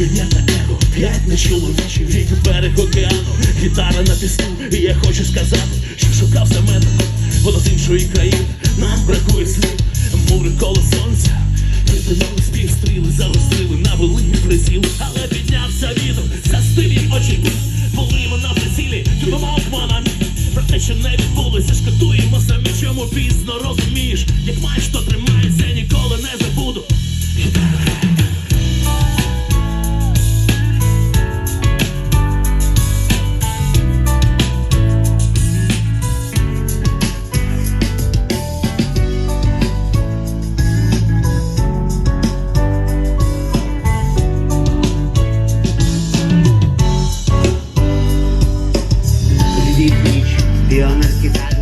Мене на небо, п'ять на чоловічий берег океану, гітара на піску, і я хочу сказати, що шукав за мене, воно з іншої країни, нам бракує слів, мури коло сонця, притинули співстріли, стріли, на великі приціли, але піднявся вітер, застилі очі, були ми на прицілі, мовкмо на про те, що не відбулося, шкодуємо самі, чому пізно розумієш, як маєш, то тримається ніколи. Beach, the honest.